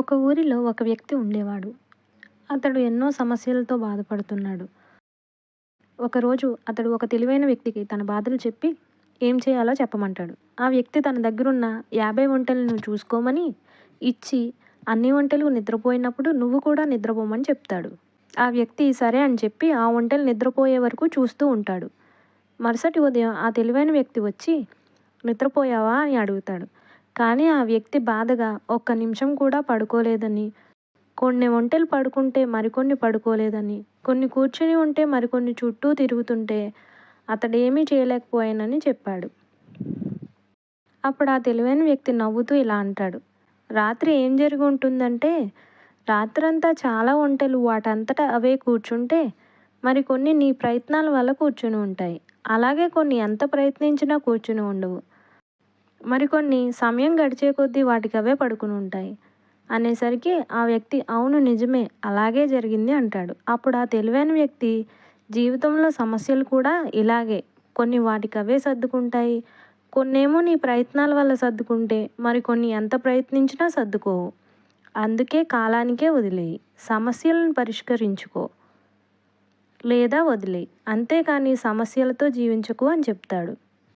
ఒక ఊరిలో ఒక వ్యక్తి ఉండేవాడు. అతడు ఎన్నో సమస్యలతో బాధపడుతున్నాడు. ఒకరోజు అతడు ఒక తెలివైన వ్యక్తికి తన బాధలు చెప్పి ఏం చేయాలో చెప్పమంటాడు. ఆ వ్యక్తి తన దగ్గరున్న యాభై వంటలను చూసుకోమని ఇచ్చి అన్ని వంటలు నిద్రపోయినప్పుడు నువ్వు కూడా నిద్రపోమని చెప్తాడు. ఆ వ్యక్తి సరే అని చెప్పి ఆ వంటలు నిద్రపోయే వరకు చూస్తూ ఉంటాడు. మరుసటి ఉదయం ఆ తెలివైన వ్యక్తి వచ్చి నిద్రపోయావా అని అడుగుతాడు. కానీ ఆ వ్యక్తి బాధగా ఒక్క నిమిషం కూడా పడుకోలేదని, కొన్ని ఒంటెలు పడుకుంటే మరికొన్ని పడుకోలేదని, కొన్ని కూర్చుని ఉంటే మరికొన్ని చుట్టూ తిరుగుతుంటే అతడేమీ చేయలేకపోయానని చెప్పాడు. అప్పుడు ఆ తెలివైన వ్యక్తి నవ్వుతూ ఇలా అంటాడు. రాత్రి ఏం జరిగి ఉంటుందంటే రాత్రంతా చాలా ఒంటెలు వాటంతట అవే కూర్చుంటే మరికొన్ని నీ ప్రయత్నాల వల్ల కూర్చుని ఉంటాయి. అలాగే కొన్ని ఎంత ప్రయత్నించినా కూర్చుని ఉండవు. మరికొన్ని సమయం గడిచే కొద్దీ వాటికవే పడుకుని ఉంటాయి. అనేసరికి ఆ వ్యక్తి అవును నిజమే అలాగే జరిగింది అంటాడు. అప్పుడు ఆ తెలివైన వ్యక్తి జీవితంలో సమస్యలు కూడా ఇలాగే కొన్ని వాటికవే సర్దుకుంటాయి. కొన్నేమో నీ ప్రయత్నాల వల్ల సర్దుకుంటే మరికొన్ని ఎంత ప్రయత్నించినా సర్దుకోవు. అందుకే కాలానికే వదిలేయి సమస్యలను పరిష్కరించుకో లేదా వదిలేయి అంతేకానీ సమస్యలతో జీవించకు అని చెప్తాడు.